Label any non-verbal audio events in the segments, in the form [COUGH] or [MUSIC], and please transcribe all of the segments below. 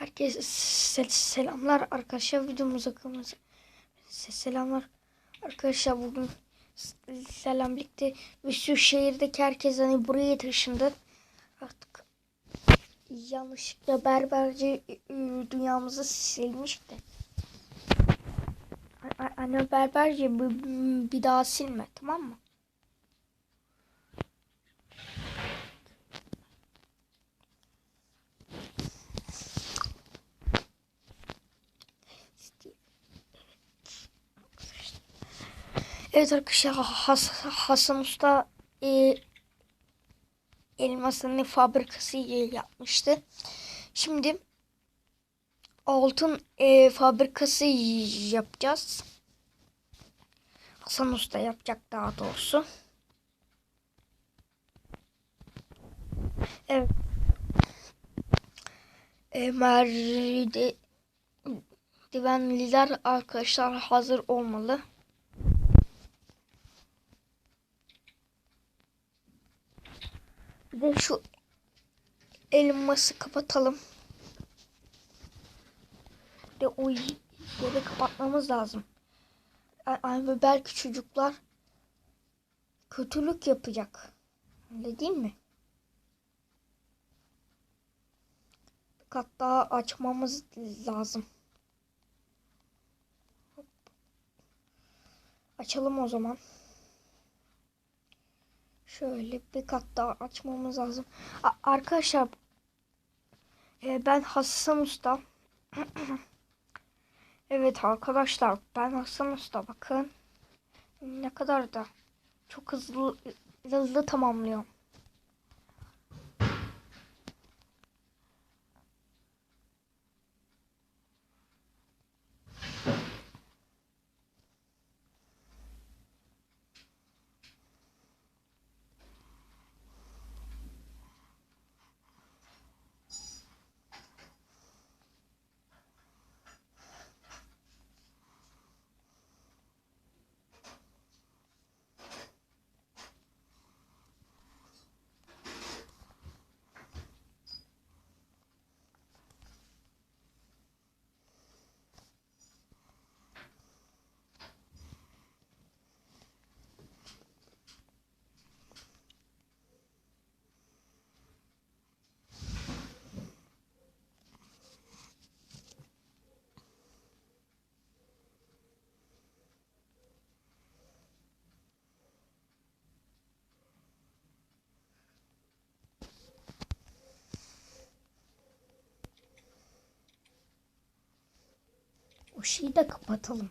Herkese sel- selamlar arkadaşlar videomuza kırmızı selamlar arkadaşlar bugün selam birlikte bir sürü şehirdeki herkes hani buraya taşındı. Artık yanlışlıkla berberci e, dünyamızı silmişti Anne berberci bir, bir daha silme tamam mı? Evet arkadaşlar Has Hasan Usta e, elmasını fabrikası yapmıştı. Şimdi altın e, fabrikası yapacağız. Hasan Usta yapacak daha doğrusu. Evet. E, merde, divenliler arkadaşlar hazır olmalı. Bir de şu elması kapatalım. De o yeri kapatmamız lazım. Yani belki çocuklar kötülük yapacak. Öyle değil mi? Bir kat daha açmamız lazım. Açalım o zaman. Şöyle bir kat daha açmamız lazım. A arkadaşlar e, ben Hasan Usta. [CLEARS THROAT] evet arkadaşlar ben Hasan Usta bakın. Ne kadar da çok hızlı hızlı tamamlıyorum. O şeyi de kapatalım.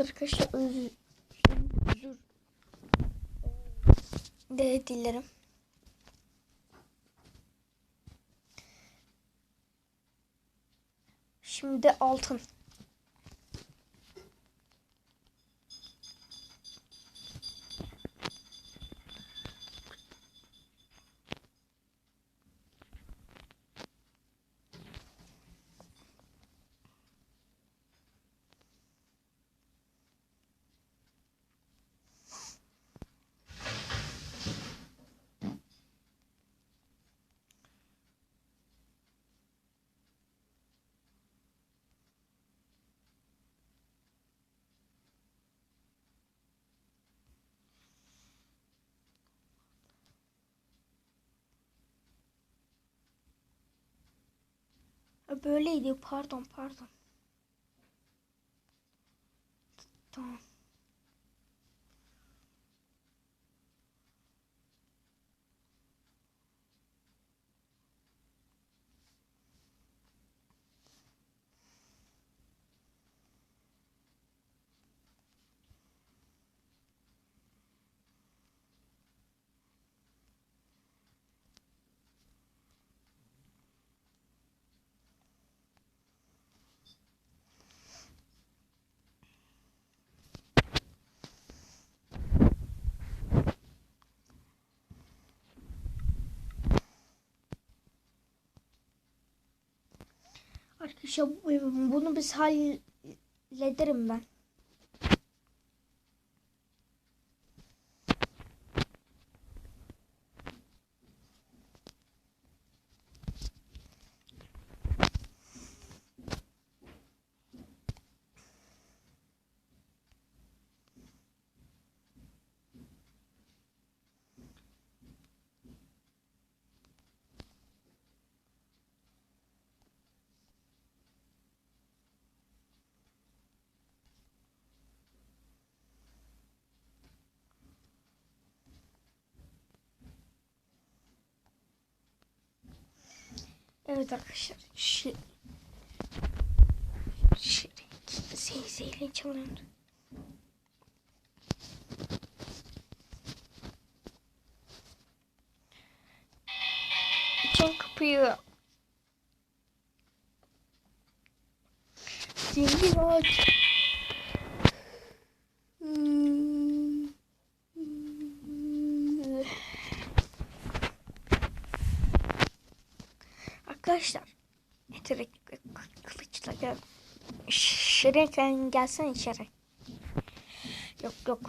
arkadaşlar özür, özür de dilerim. Şimdi altın. Böyleydi pardon pardon. Tamam. Arkadaşlar bu- bunu biz hallederim ben. Evet arkadaşlar. Şi... Şi... Zey zeylen çalıyor. Açın kapıyı. Zengin aç. Şirin gelsen içeri. Yok yok.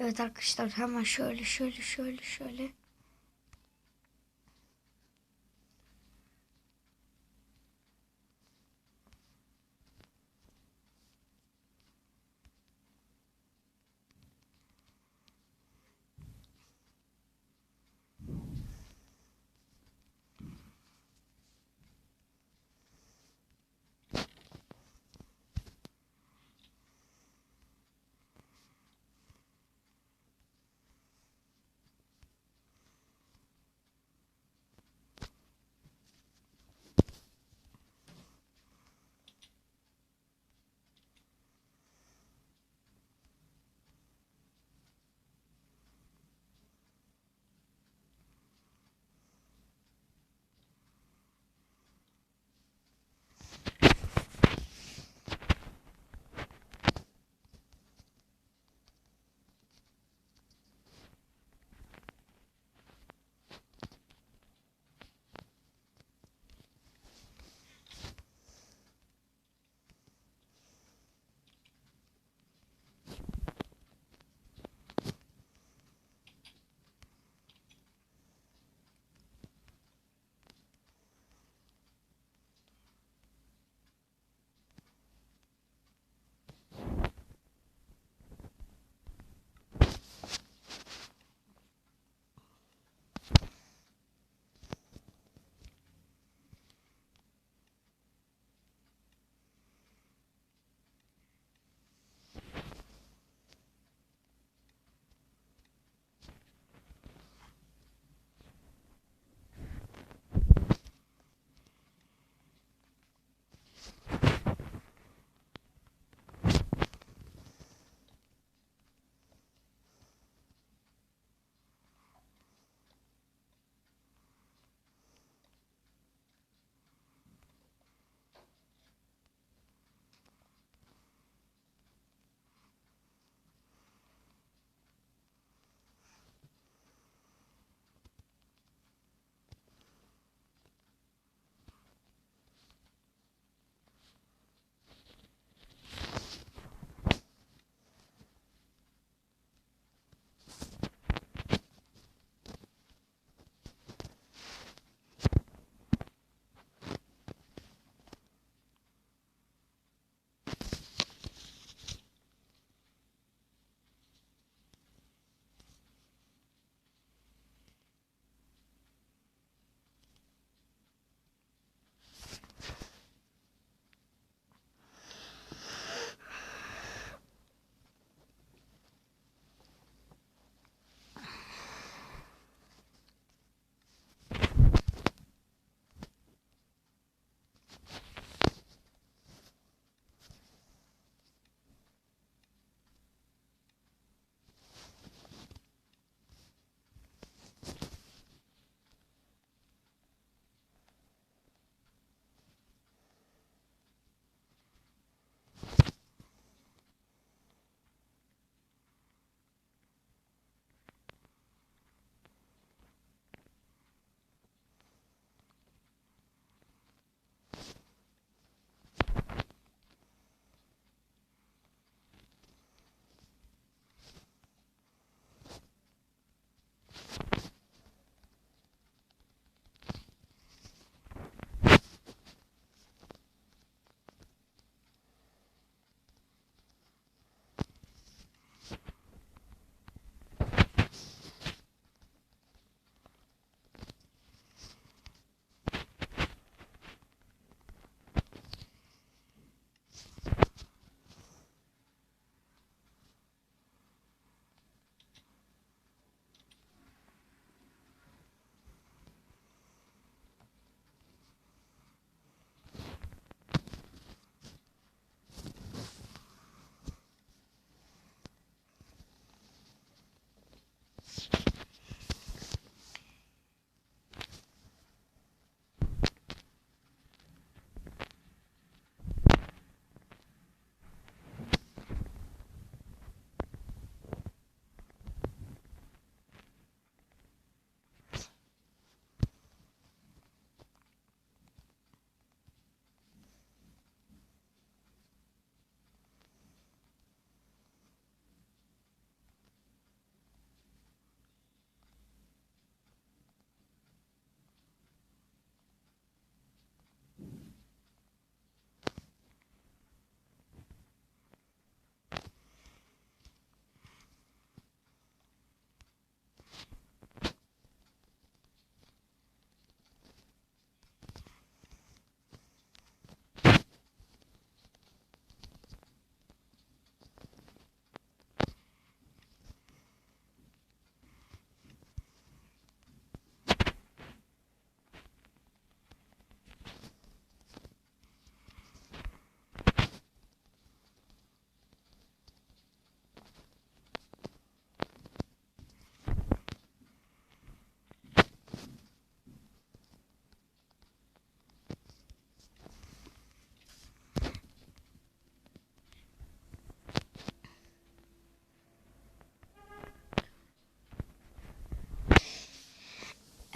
Evet arkadaşlar hemen şöyle şöyle şöyle şöyle.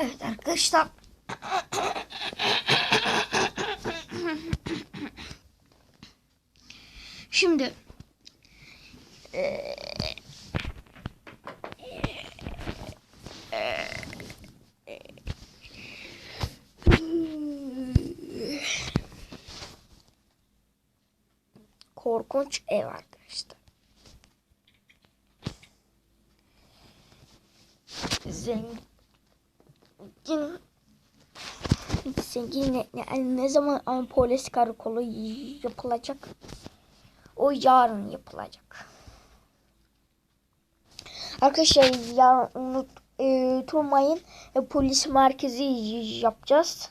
Evet arkadaşlar. Şimdi korkunç ev arkadaşlar. Zengin zengin ne, ne, zaman ama polis karakolu yapılacak? O yarın yapılacak. Arkadaşlar yarın e, unutmayın e, polis merkezi yapacağız.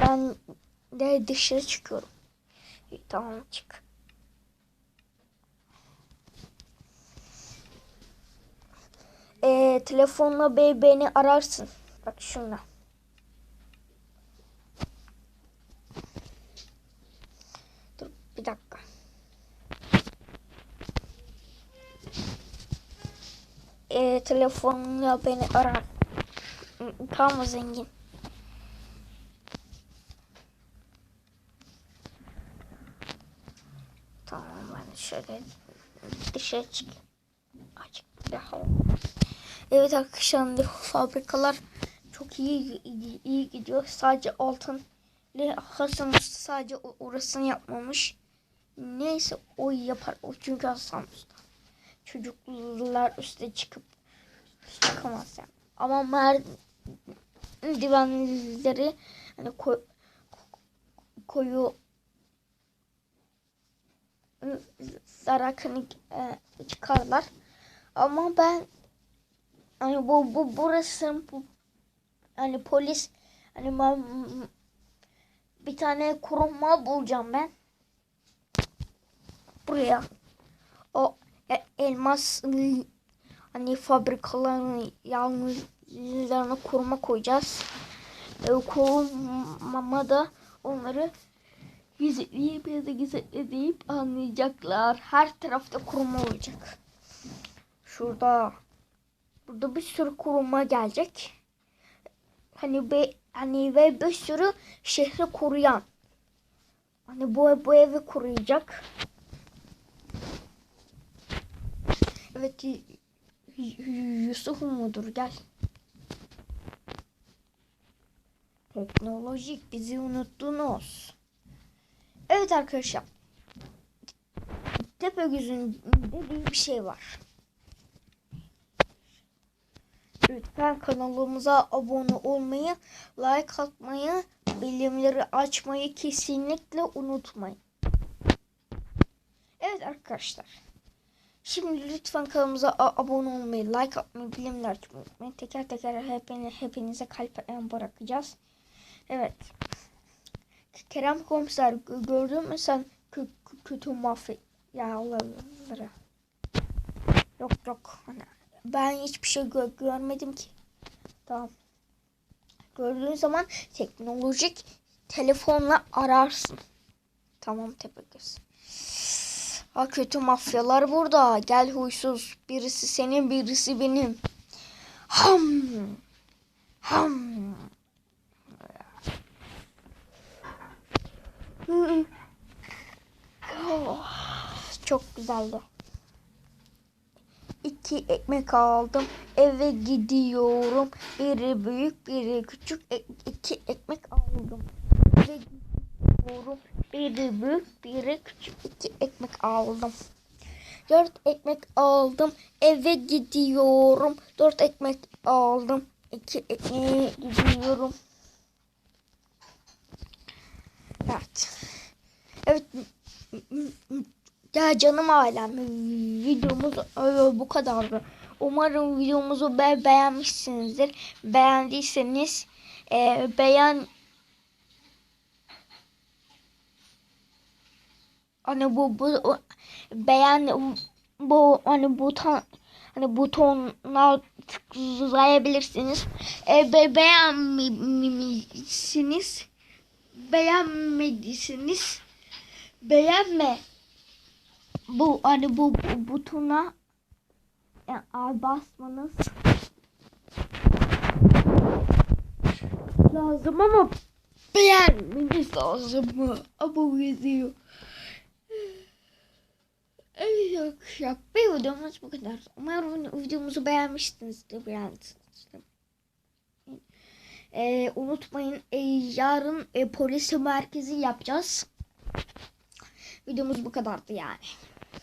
Ben de dışarı çıkıyorum. Tamam çık. Ee, telefonla be beni ararsın. Bak şunla. Dur bir dakika. Ee, telefonla beni arar. Tamam mı zengin? Tamam ben şöyle dışarı çık. Açık bir hava. Evet arkadaşlar fabrikalar çok iyi iyi, gidiyor. Sadece altın Hasan Usta sadece orasını yapmamış. Neyse o yapar. O çünkü Hasan Usta. Çocuklar üste çıkıp çıkamaz yani. Ama merdivenleri hani koy, koyu zarakını e, çıkarlar. Ama ben hani bu bu burası bu hani polis hani ben bir tane kuruma bulacağım ben. Buraya o e- elmas hani fabrikaların yanlarına kuruma koyacağız. E, kuruma da onları gizli bir de gizli deyip anlayacaklar. Her tarafta kuruma olacak. Şurada burada bir sürü kuruma gelecek. Hani be, hani ve bir sürü şehri koruyan. Hani bu bu evi koruyacak. Evet Yusuf mudur gel. Teknolojik bizi unuttunuz. Evet arkadaşlar. Tepegöz'ün dediği bir şey var. Lütfen kanalımıza abone olmayı, like atmayı, bildirimleri açmayı kesinlikle unutmayın. Evet arkadaşlar. Şimdi lütfen kanalımıza abone olmayı, like atmayı, bildirimleri açmayı unutmayın. Teker teker hepini, hepinize kalp bırakacağız. Evet. Kerem komiser gö- gördün mü sen kö- kö- kötü mafyaları? Yok yok. Hani ben hiçbir şey gö- görmedim ki. Tamam. Gördüğün zaman teknolojik telefonla ararsın. Tamam Tepegöz. Ha kötü mafyalar burada. Gel huysuz. Birisi senin birisi benim. Ham. Ham. Çok güzeldi. İki ekmek aldım. Eve gidiyorum. Biri büyük, biri küçük. E- iki ekmek aldım. Eve gidiyorum. Biri büyük, biri küçük. İki ekmek aldım. Dört ekmek aldım. Eve gidiyorum. Dört ekmek aldım. İki ekmeğe gidiyorum. Evet. Evet. Ya canım ailem videomuz bu kadardı. Umarım videomuzu be beğenmişsinizdir. Beğendiyseniz e, beğen hani bu bu beğen bu hani buton hani butonuna tıklayabilirsiniz. E, be, beğenmişsiniz beğenmediyseniz Beğenme. Bu hani bu, bu butona yani a- basmanız lazım ama beğenmeniz lazım mı? Abo yazıyor. Evet arkadaşlar bir videomuz bu kadar. Umarım videomuzu beğenmişsinizdir. Beğenmişsinizdir. Ee, unutmayın e, yarın e, polis merkezi yapacağız. Videomuz bu kadardı yani.